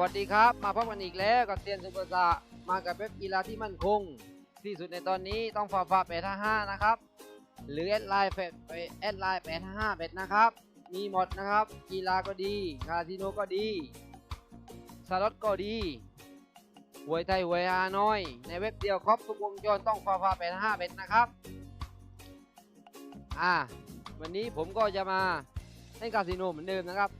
วัสดีครับ มาพบกันอีกแล้วกับเซียนสุภาษามากับเว็บกีฬาที่มั่นคง ที่สุดในตอนนี้ต้องฝ่าฝ่าแปดห้าห้านะครับ หรือแอดไลน์แปดแอดไลน์แปดห้าห้าเป็ดนะครับ มีหมดนะครับ กีฬาก็ดี คาสิโนก็ดีสล็อตก็ดีหวยไทยหวยฮานอย ในเว็บเดียวครบทุกวงจรต้องฝ่าฝ่าแปดห้าเป็ดนะครับอ่าวันนี้ผมก็จะมาเล่นคาสิโนเหมือนเดิมนะครับ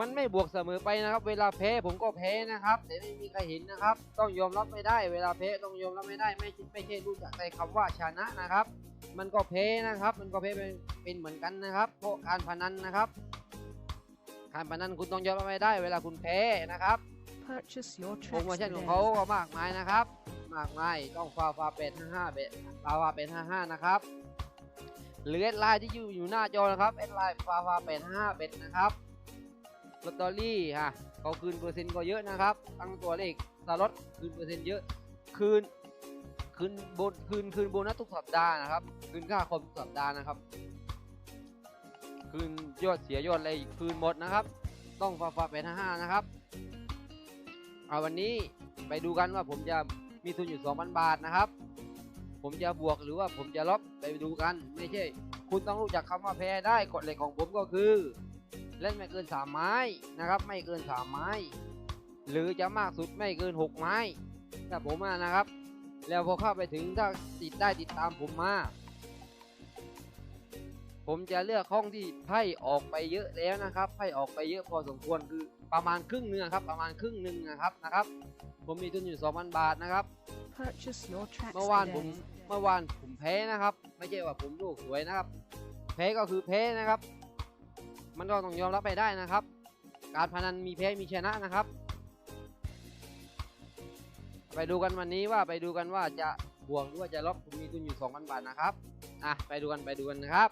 มันไม่บวกเสมอไปนะครับ เวลาแพ้ผมก็แพ้นะครับ แต่ไม่มีใครเห็นนะครับ ต้องยอมรับไม่ได้ เวลาแพ้ต้องยอมรับไม่ได้ ไม่ไม่ใช่รู้จักในคำว่าชนะนะครับ มันก็แพ้นะครับ มันก็แพ้เป็นเป็นเหมือนกันนะครับ เพราะการพนันนะครับ การพนันคุณต้องยอมรับไม่ได้ เวลาคุณแพ้นะครับ Purchase your โปร tracks โมชั่นของ today. เขาก็มากมายนะครับ มากมายต้องฟาฟาเป็ดห้าห้าเบ็ดฟาฟาเป็ดห้าห้านะครับหรือแอดไลน์ที่อยู่อยู่หน้าจอนะครับแอดไลน์ฟาฟาเป็ดห้าเบ็ดนะครับ ลอตเตอรี่ฮะเขาคืนเปอร์เซ็นต์ก็เยอะนะครับ ตั้งตัวเลขสล็อตคืนเปอร์เซ็นต์เยอะ คืนคืนโบนคืนคืนโบนัสทุกสัปดาห์นะครับ คืนค่าคอมทุกสัปดาห์นะครับ คืนยอดเสียยอดอะไรคืนหมดนะครับ ต้องฟาฟาเป็ดห้านะครับเอาวันนี้ไปดูกันว่าผมจะมีทุนอยู่ 2,000 บาทนะครับ ผมจะบวกหรือว่าผมจะลบไปดูกันไม่ใช่ คุณต้องรู้จักคำว่าแพ้ได้กฎเหล็กของผมก็คือ เล่นไม่เกิน 3 ไม้นะครับ ไม่เกิน 3 ไม้ หรือจะมากสุดไม่เกิน 6 ไม้ถ้าผมมานะครับ แล้วพอเข้าไปถึงถ้าติดได้ติดตามผมมา ผมจะเลือกห้องที่ไพ่ออกไปเยอะแล้วนะครับไพ่ออกไปเยอะพอสมควรคือประมาณครึ่งหนึงอะครับ ประมาณครึ่งหนึ่งนะครับนะครับ ผมมีทุนอยู่ 2,000 บาทนะครับ Purchase your tracks เมื่อวานผม today. เมื่อวานผมแพ้นะครับ ไม่ใช่ว่าผมลูกสวยนะครับ แพ้ก็คือแพ้นะครับ มันก็ต้องยอมรับไปได้นะครับ การพนันมีแพ้มีชนะนะครับ ไปดูกันวันนี้ว่าไปดูกันว่าจะบวกหรือว่าจะลบผมมีทุนอยู่ 2,000 บาทนะครับอะไปดูกันไปดูกันนะครับ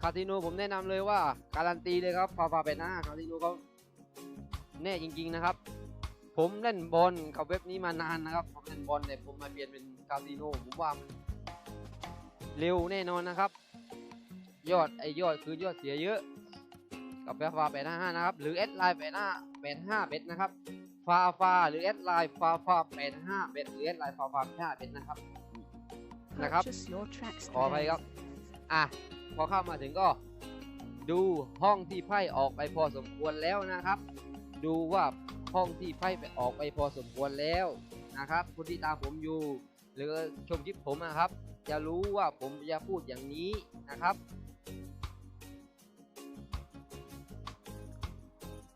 คาสิโนผมแนะนำเลยว่าการันตีเลยครับฟาฟาเป็นหน้าคาสิโนเขาแน่จริง ๆนะครับ ผมเล่นบอลกับเว็บนี้มานานนะครับผมเล่นบอลแต่ผมมาเปลี่ยนเป็นคาสิโนผมว่ามันเร็วแน่นอนนะครับ ยอดไอยอดคือยอดเสียเยอะกับฟาฟาแปดห้านะครับหรือแอดไลน์แปดห้าแปดห้าเบ็ดนะครับฟาฟาหรือแอดไลน์ฟาฟาแปดห้าเบ็ดหรือแอดไลน์ฟาฟาแปดห้าเบ็ดนะครับนะครับ Purchase your tracks ขออภัย today. ครับอะพอเข้ามาถึงก็ดูห้องที่ไพ่ออกไปพอสมควรแล้วนะครับ ดูว่าห้องที่ไพ่ไปออกไปพอสมควรแล้วนะครับคนที่ตามผมอยู่ หรือชมคลิปผมนะครับ จะรู้ว่าผมจะพูดอย่างนี้นะครับ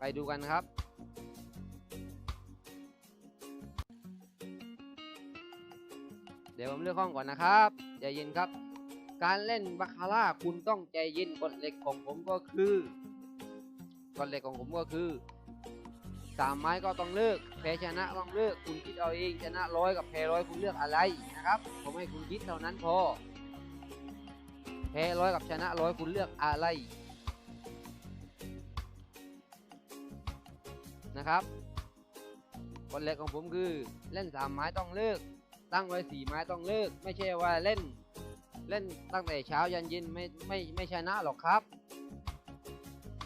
ไปดูกันครับ เดี๋ยวผมเลือกห้องก่อนนะครับ ใจเย็นครับ การเล่นบาคาร่าคุณต้องใจเย็นกฎเหล็กของผมก็คือกฎเหล็กของผมก็คือสามไม้ก็ต้องเลือกแพ้ชนะต้องเลือกคุณคิดเอาเองชนะร้อยกับแพ้ร้อยคุณเลือกอะไรนะครับ ผมให้คุณคิดเท่านั้นพอแพ้ร้อยกับชนะร้อยคุณเลือกอะไร นะครับกฎเหล็กของผมคือเล่นสามไม้ต้องเลือกตั้งไว้สี่ไม้ต้องเลิก ไม่ใช่ว่าเล่นเล่นตั้งแต่เช้ายันเย็นไม่ไม่ไม่ชนะหรอกครับ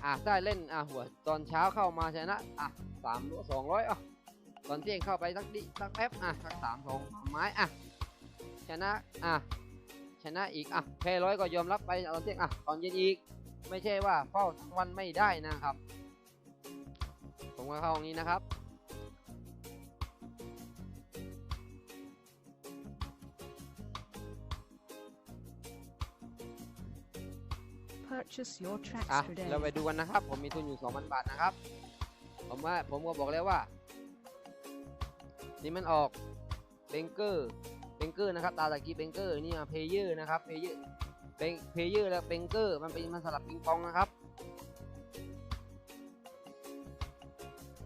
อะถ้าเล่นอะหัวตอนเช้าเข้ามาชนะอะสามสองร้อยอะตอนเที่ยงเข้าไปสักดิสักแป๊บอะสักสามสองไม้อะชนะอะชนะอีกอะแพ้ร้อยก็ยอมรับไปตอนเที่ยงอะตอนเย็นอีก ไม่ใช่ว่าเฝ้าทั้งวันไม่ได้นะครับ ผมก็เข้าตรงนี้นะครับ Purchase your อะ tracks today. เราไปดูกันนะครับ ผมมีทุนอยู่ 2,000 บาทนะครับ ผมว่าผมก็บอกแล้วว่า นี่มันออกเบงเกอร์เบงเกอร์นะครับ ตาตะกี้เบงเกอร์นี่มาเพเยอร์นะครับเพเยอร์เบงเพเยอร์และเบงเกอร์มันเป็นมันสลับปิงปองนะครับ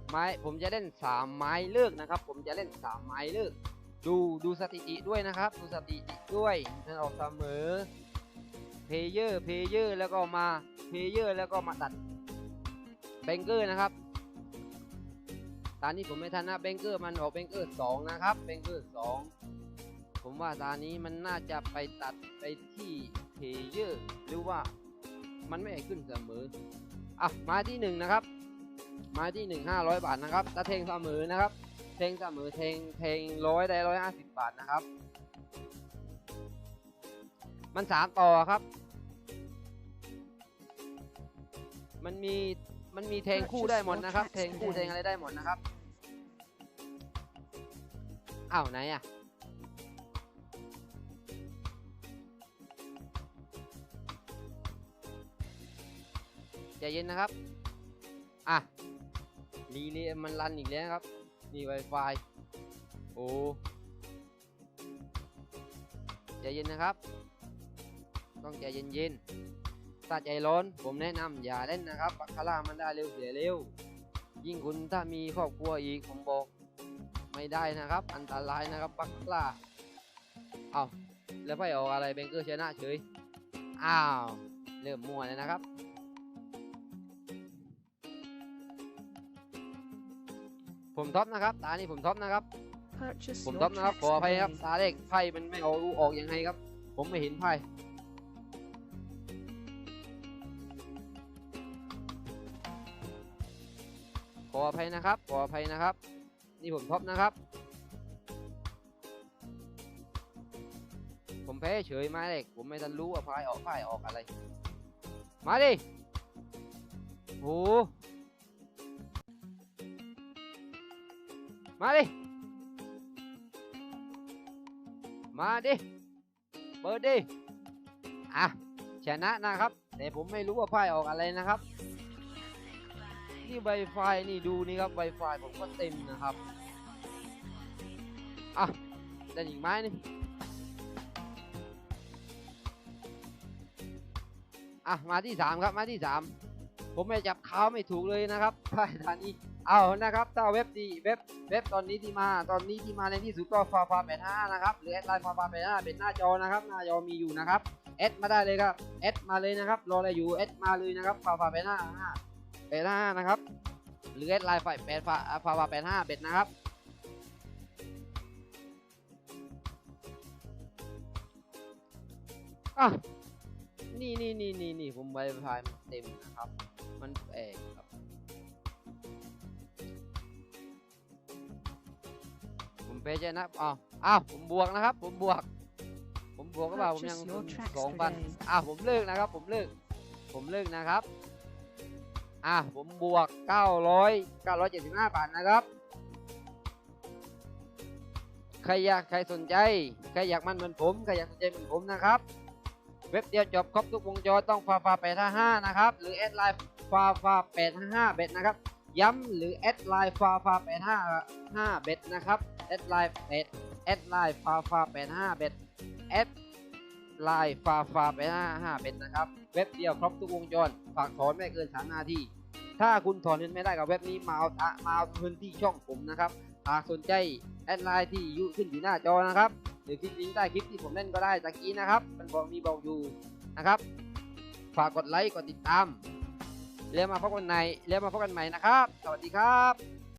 ไม้ผมจะเล่น 3 ไม้เลิกนะครับ ผมจะเล่น 3 ไม้เลิก ดูดูสถิติด้วยนะครับดูสถิติด้วยมันออกเสมอเพเยอร์เพเยอร์แล้วก็มาเพเยอร์แล้วก็มาตัดแบงเกอร์นะครับตอนนี้ผมไม่ทันนะแบงเกอร์มันออกแบงเกอร์สองนะครับแบงเกอร์สองผมว่าตอนนี้มันน่าจะไปตัดไปที่เพเยอร์หรือว่ามันไม่ให้ขึ้นเสมออะม้ที่หนึ่งนะครับ ไม้ที่หนึ่งห้าร้อยบาทนะครับถ้าเทงเสมอนะครับ เทงเสมอเทงเทงร้อยได้ร้อยห้าสิบบาทนะครับ มันสามต่อครับ มันมีมันมีเทงคู่ได้หมดนะครับ เทงคู่เทงอะไรได้หมดนะครับอ้าวไหนอะใจเย็นนะครับ อะ รีเลย์มันรันอีกแล้วครับ นี่ Wi-Fi โอ้ใจเย็นนะครับ ต้องใจเย็นๆถ้าใจร้อนผมแนะนำอย่าเล่นนะครับปักคาร่ามันได้เร็วเสียเร็ว ยิ่งคุณถ้ามีครอบครัวอีกผมบอก ไม่ได้นะครับ อันตรายนะครับปักคาร่าเอาแล้วไปออกอะไรเบงเกอร์ชนะเฉย อ้าว เริ่มมั่วเลยนะครับ ผมท็อปนะครับ ตานี้ผมท็อปนะครับ Purchase ผม your ท็อปนะครับ tracks ขออภัยครับ today. ตาเด็กไพ่มันไม่ออกรู้ออกยังไงครับ ผมไม่เห็นไพ่ ขออภัยนะครับ ขออภัยนะครับ นี่ผมท็อปนะครับ ผมแพ้เฉยมาเด็กผมไม่ทันรู้ว่าไพ่ออกไพ่ออกอะไร มาดิโห มาดิ มาดิ เปิดดิ อะ ชนะนะครับ แต่ผมไม่รู้ว่าไพ่ออกอะไรนะครับ นี่ไวไฟนี่ดูนี่ครับไวไฟผมก็เต็มนะครับ อะได้อีกไม้นึงอะ มาที่สามครับ มาที่สาม ผมไม่จับเขาไม่ถูกเลยนะครับไพ่ทานี้ เอานะครับถ้าเว็บดีเว็บเว็บตอนนี้ที่มาตอนนี้ที่มาในที่สุดก็ฟาฟาแปดห้านะครับหรือแอดไลน์ฟาฟาแปดห้าเป็นหน้าจอนะครับหน้าจอมีอยู่นะครับแอดมาได้เลยครับแอดมาเลยนะครับรออะไรอยู่แอดมาเลยนะครับฟาฟาแปดห้าแปดห้านะครับหรือแอดไลน์ไฟแปดฟาฟาฟาแปดห้าเบ็ดนะครับอะนี่นี่นี่นี่นี่ผมไวไฟมันเต็มนะครับ มันแปลกครับ เพชรนะอ้าวอ้าวผมบวกนะครับ ผมบวก ผมบวกก็เปล่าผมยัง Purchase your tracks สองพัน today. อ้าวผมเลิกนะครับ ผมเลิก ผมเลิกนะครับอะผมบวก 900 975 บาทนะครับ ใครอยากใครสนใจ ใครอยากมันเหมือนผม ใครอยากสนใจเหมือนผมนะครับ เว็บเดียวจบครบทุกวงจรต้องฟาฟา855นะครับ หรือแอดไลน์ฟาฟา855เบ็ดนะครับ ย้ำหรือแอดไลน์ฟาฟา855เบ็ดนะครับแอดไลน์เป็ดแอดไลน์ฟาฟา85เบ็ดแอดไลน์ฟาฟา85เบ็ดนะครับ เว็บเดียวครบทุกวงจรฝากถอนไม่เกิน3นาทีถ้าคุณถอนเงินไม่ได้กับเว็บนี้มาเอาตะมาเอาพื้นที่ช่องผมนะครับหากสนใจแอดไลน์ที่อยู่ขึ้นอยู่หน้าจอนะครับหรือคลิปลิงก์ใต้คลิปที่ผมเล่นก็ได้ตะกี้นะครับ มันบอกมีบอกอยู่นะครับ ฝากกดไลค์กดติดตาม แล้วมาพบกันในแล้วมาพบกันใหม่นะครับ สวัสดีครับ